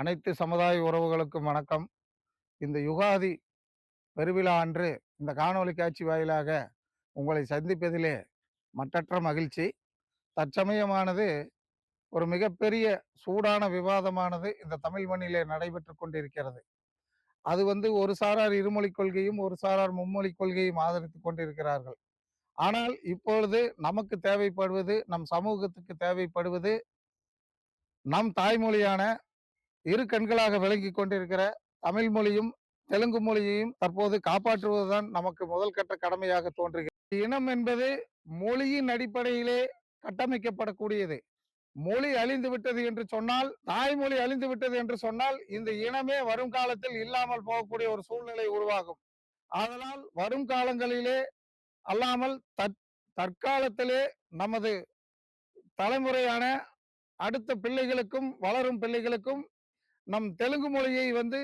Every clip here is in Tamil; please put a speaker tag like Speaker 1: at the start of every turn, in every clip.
Speaker 1: அனைத்து சமுதாய உறவுகளுக்கும் வணக்கம். இந்த யுகாதி பெருவிழா அன்று இந்த காணொலி காட்சி வாயிலாக உங்களை சந்திப்பதிலே மட்டற்ற மகிழ்ச்சி. தற்சமயமானது ஒரு மிகப்பெரிய சூடான விவாதமானது இந்த தமிழ் மண்ணிலே நடைபெற்று கொண்டிருக்கிறது. அது வந்து ஒரு சாரார் இருமொழி கொள்கையும் ஒரு சாரார் மும்மொழி கொள்கையும் ஆதரித்து கொண்டிருக்கிறார்கள். ஆனால் இப்பொழுது நமக்கு தேவைப்படுவது நம் சமூகத்துக்கு தேவைப்படுவது நம் தாய்மொழியான இரு கண்களாக விளங்கி கொண்டிருக்கிற தமிழ் மொழியும் தெலுங்கு மொழியையும் தற்போது காப்பாற்றுவதுதான் நமக்கு முதல் கட்ட கடமையாக தோன்றுகிறது. இனம் என்பது மொழியின் அடிப்படையிலே கட்டமைக்கப்படக்கூடியது. மொழி அழிந்து விட்டது என்று சொன்னால் தாய்மொழி அழிந்து விட்டது என்று சொன்னால் இந்த இனமே வரும் காலத்தில் இல்லாமல் போகக்கூடிய ஒரு சூழ்நிலை உருவாகும். அதனால் வரும் காலங்களிலே அல்லாமல் தற்காலத்திலே நமது தலைமுறையான அடுத்த பிள்ளைகளுக்கும் வளரும் பிள்ளைகளுக்கும் நம் தெலுங்கு மொழியை வந்து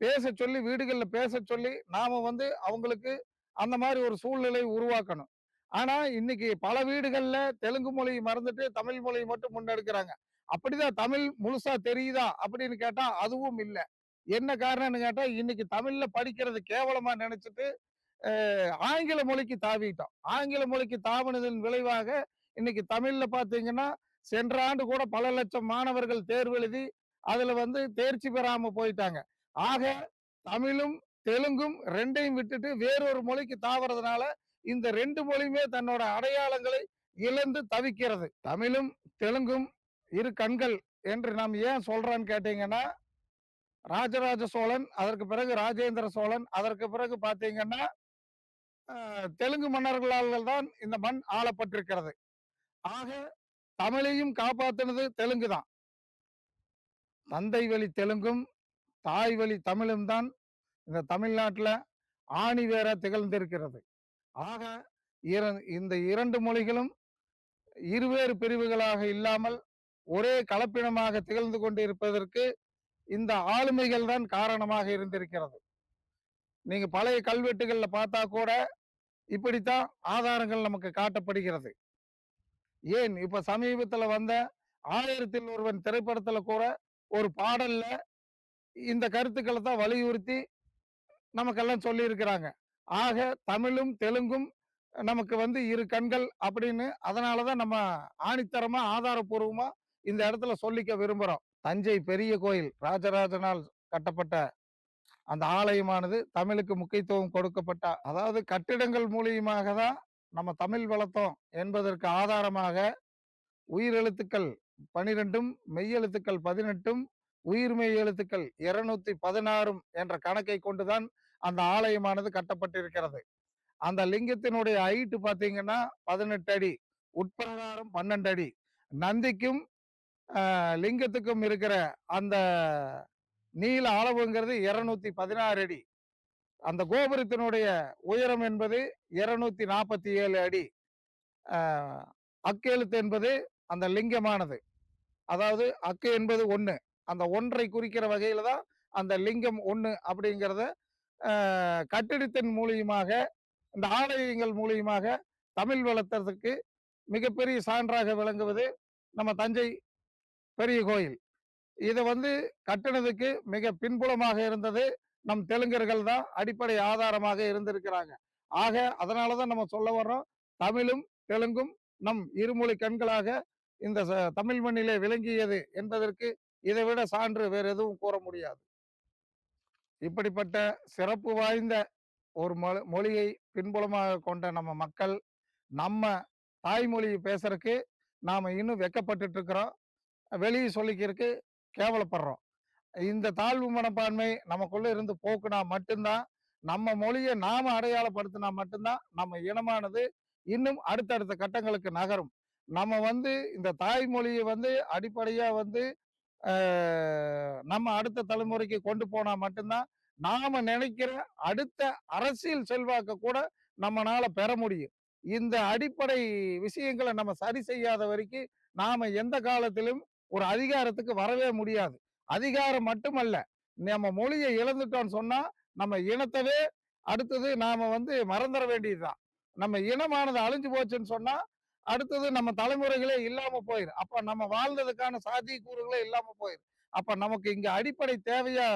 Speaker 1: பேச சொல்லி வீடுகளில் பேச சொல்லி நாம் வந்து அவங்களுக்கு அந்த மாதிரி ஒரு சூழ்நிலை உருவாக்கணும். ஆனால் இன்னைக்கு பல வீடுகளில் தெலுங்கு மொழி மறந்துட்டு தமிழ் மொழியை மட்டும் முன்னெடுக்கிறாங்க. அப்படிதான் தமிழ் முழுசா தெரியுதா அப்படின்னு கேட்டால் அதுவும் இல்லை. என்ன காரணம்னு கேட்டால் இன்னைக்கு தமிழில் படிக்கிறது கேவலமாக நினச்சிட்டு ஆங்கில மொழிக்கு தாவிட்டோம். ஆங்கில மொழிக்கு தாவினதன் விளைவாக இன்னைக்கு தமிழில் பார்த்தீங்கன்னா சென்ற ஆண்டு கூட பல லட்சம் மாணவர்கள் தேர்வு எழுதி அதுல வந்து தேர்ச்சி பெறாம போயிட்டாங்க. ஆக தமிழும் தெலுங்கும் ரெண்டையும் விட்டுட்டு வேறொரு மொழிக்கு தாவறதுனால இந்த ரெண்டு மொழியுமே தன்னோட அடையாளங்களை இழந்து தவிக்கிறது. தமிழும் தெலுங்கும் இரு கண்கள் என்று நாம் ஏன் சொல்றான்னு கேட்டீங்கன்னா ராஜராஜ சோழன் அதற்கு பிறகு ராஜேந்திர சோழன் அதற்கு பிறகு பார்த்தீங்கன்னா தெலுங்கு மன்னர்களால் தான் இந்த மண் ஆளப்பட்டிருக்கிறது. ஆக தமிழையும் காப்பாத்தினது தெலுங்கு தான். தந்தை வழி தெலுங்கும் தாய் வழி தமிழும் தான் இந்த தமிழ்நாட்டில் ஆணி வேற திகழ்ந்திருக்கிறது. ஆக இந்த இரண்டு மொழிகளும் இருவேறு பிரிவுகளாக இல்லாமல் ஒரே கலப்பினமாக திகழ்ந்து கொண்டிருப்பதற்கு இந்த ஆளுமைகள் தான் காரணமாக இருந்திருக்கிறது. நீங்க பழைய கல்வெட்டுகள்ல பார்த்தா கூட இப்படித்தான் ஆதாரங்கள் நமக்கு காட்டப்படுகிறது. ஏன்? இப்ப சமீபத்துல வந்த ஆயிரத்தில் ஒருவன் திரைப்படத்துல கூட ஒரு பாடல்ல இந்த கருத்துக்களை தான் வலியுறுத்தி நமக்கெல்லாம் சொல்லியிருக்கிறாங்க. ஆக தமிழும் தெலுங்கும் நமக்கு வந்து இரு கண்கள் அப்படின்னு அதனாலதான் நம்ம ஆணித்தரமா ஆதாரபூர்வமா இந்த இடத்துல சொல்லிக்க விரும்புகிறோம் தஞ்சை பெரிய கோயில் ராஜராஜனால் கட்டப்பட்ட அந்த ஆலயமானது தமிழுக்கு முக்கியத்துவம் கொடுக்கப்பட்ட அதாவது கட்டிடங்கள் மூலியமாக தான் நம்ம தமிழ் வளர்த்தோம் என்பதற்கு ஆதாரமாக உயிரெழுத்துக்கள் பனிரெண்டும் மெய்யெழுத்துக்கள் பதினெட்டும் உயிர்மெய் எழுத்துக்கள் இருநூத்தி பதினாறும் என்ற கணக்கை கொண்டுதான் அந்த ஆலயமானது கட்டப்பட்டிருக்கிறது. அந்த லிங்கத்தினுடைய ஹைட்டு பார்த்தீங்கன்னா பதினெட்டு அடி உட்பிரகாரம் பன்னெண்டு அடி. நந்திக்கும் லிங்கத்துக்கும் இருக்கிற அந்த நீள அளவுங்கிறது இருநூத்தி பதினாறு அடி. அந்த கோபுரத்தினுடைய உயரம் என்பது இருநூத்தி நாற்பத்தி ஏழு அடி. அக்கெழுத்து என்பது அந்த லிங்கமானது. அதாவது அக்கு என்பது ஒன்று அந்த ஒன்றை குறிக்கிற வகையில் தான் அந்த லிங்கம் ஒன்று அப்படிங்கிறத கட்டிடத்தின் மூலியமாக இந்த ஆலயங்கள் மூலியமாக தமிழ் வளர்த்துறதுக்கு மிகப்பெரிய சான்றாக விளங்குவது நம்ம தஞ்சை பெரிய கோயில். இதை வந்து கட்டினதுக்கு மிக பின்புலமாக இருந்தது நம் தெலுங்கர்கள் தான். அடிப்படை ஆதாரமாக இருந்திருக்கிறாங்க. ஆக அதனாலதான் நம்ம சொல்ல வர்றோம். தமிழும் தெலுங்கும் நம் இருமொழி கண்களாக இந்த தமிழ் மண்ணிலே விளங்கியது என்பதற்கு இதை விட சான்று வேறு எதுவும் கூற முடியாது. இப்படிப்பட்ட சிறப்பு வாய்ந்த ஒரு மொழியை பின்புலமாக கொண்ட நம்ம மக்கள் நம்ம தாய்மொழியை பேசுறதுக்கு நாம் இன்னும் வெக்கப்பட்டு இருக்கிறோம் வெளியே சொல்லிக்கிறதுக்கு கேவலப்படுறோம். இந்த தாழ்வு மனப்பான்மை நமக்குள்ள இருந்து போக்குனா மட்டும்தான் நம்ம மொழியை நாம அடையாளப்படுத்தினா மட்டும்தான் நம்ம இனமானது இன்னும் அடுத்தடுத்த கட்டங்களுக்கு நகரும். நம்ம வந்து இந்த தாய்மொழியை வந்து அடிப்படையாக வந்து நம்ம அடுத்த தலைமுறைக்கு கொண்டு போனால் மட்டும்தான் நாம் நினைக்கிற அடுத்த அரசியல் செல்வாக்க கூட நம்மளால் பெற முடியும். இந்த அடிப்படை விஷயங்களை நம்ம சரி செய்யாத வரைக்கும் நாம் எந்த காலத்திலும் ஒரு அதிகாரத்துக்கு வரவே முடியாது. அதிகாரம் மட்டுமல்ல நம்ம மொழியை இழந்துட்டோம்னு சொன்னால் நம்ம இனத்தவே அடுத்தது நாம் வந்து மறந்துட வேண்டியதுதான். நம்ம இனமானது அழிஞ்சு போச்சுன்னு சொன்னால் அடுத்தது நம்ம தலைமுறைகளே இல்லாம போயிரு. அப்ப நம்ம வாழ்ந்ததுக்கான சாத்தியக்கூறுகளே இல்லாம போயிரு. அப்ப நமக்கு இங்க அடிப்படை தேவையா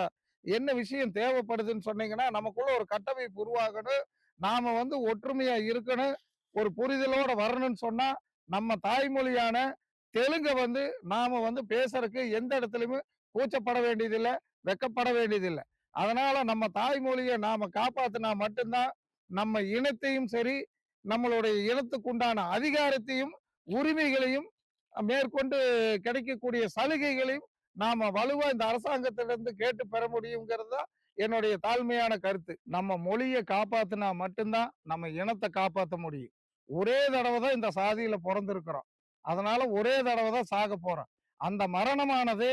Speaker 1: என்ன விஷயம் தேவைப்படுதுன்னு சொன்னீங்கன்னா நமக்குள்ள ஒரு கட்டமைப்பு உருவாகணும். நாம வந்து ஒற்றுமையா இருக்கணும். ஒரு புரிதலோட வரணும்னு சொன்னா நம்ம தாய்மொழியான தெலுங்க வந்து நாம வந்து பேசுறதுக்கு எந்த இடத்துலயுமே கூச்சப்பட வேண்டியதில்லை வெக்கப்பட வேண்டியதில்லை. அதனால நம்ம தாய்மொழியை நாம காப்பாத்தினா மட்டும்தான் நம்ம இனத்தையும் சரி நம்மளுடைய இனத்துக்குண்டான அதிகாரத்தையும் உரிமைகளையும் மேற்கொண்டு கிடைக்கக்கூடிய சலுகைகளையும் நாம வலுவா இந்த அரசாங்கத்திலிருந்து கேட்டு பெற முடியுங்கிறது தான் என்னுடைய தாழ்மையான கருத்து. நம்ம மொழியை காப்பாத்தினா மட்டும்தான் நம்ம இனத்தை காப்பாற்ற முடியும். ஒரே தடவை தான் இந்த சாதியில பிறந்திருக்கிறோம். அதனால ஒரே தடவை தான் சாக போறோம். அந்த மரணமானது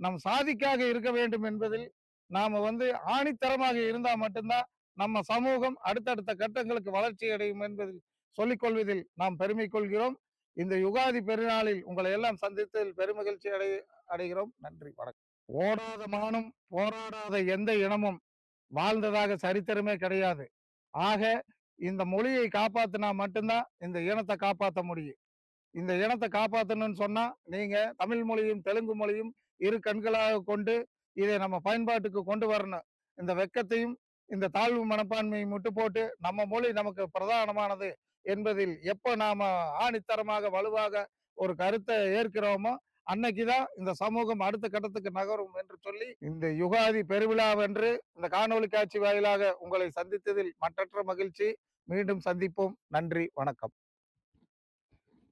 Speaker 1: நம் சாதிக்காக இருக்க வேண்டும் என்பதில் நாம வந்து ஆணித்தரமாக இருந்தா மட்டும்தான் நம்ம சமூகம் அடுத்தடுத்த கட்டங்களுக்கு வளர்ச்சி அடையும் என்பதில் சொல்லிக்கொள்வதில் நாம் பெருமை கொள்கிறோம். இந்த யுகாதி பெருநாளில் உங்களை எல்லாம் சந்தித்ததில் பெருமகிழ்ச்சி அடை அடைகிறோம். நன்றி வணக்கம். ஓடாத மானும் போராடாத எந்த இனமும் வாழ்ந்ததாக சரித்திரமே கிடையாது. ஆக இந்த மொழியை காப்பாத்தினா மட்டும்தான் இந்த இனத்தை காப்பாற்ற முடியும். இந்த இனத்தை காப்பாற்றணும்னு சொன்னா நீங்க தமிழ் மொழியும் தெலுங்கு மொழியும் இரு கண்களாக கொண்டு இதை நம்ம பயன்பாட்டுக்கு கொண்டு வரணும். இந்த வெக்கத்தையும் இந்த தாழ்வு மனப்பான்மையை முட்டு போட்டு நம்ம மொழி நமக்கு பிரதானமானது என்பதில் எப்போ நாம் ஆணித்தரமாக வலுவாக ஒரு கருத்தை ஏற்கிறோமோ அன்னைக்குதான் இந்த சமூகம் அடுத்த கட்டத்துக்கு நகரும் என்று சொல்லி இந்த யுகாதி பெருவிழாவென்று இந்த காணொலி காட்சி வாயிலாக உங்களை சந்தித்ததில் மற்றற்ற மகிழ்ச்சி. மீண்டும் சந்திப்போம். நன்றி வணக்கம்.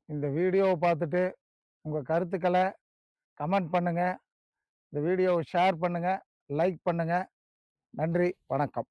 Speaker 1: இந்த வீடியோவை பார்த்துட்டு உங்கள் கருத்துக்களை கமெண்ட் பண்ணுங்கள் இந்த வீடியோவை ஷேர் பண்ணுங்கள் லைக் பண்ணுங்கள் நன்றி வணக்கம்.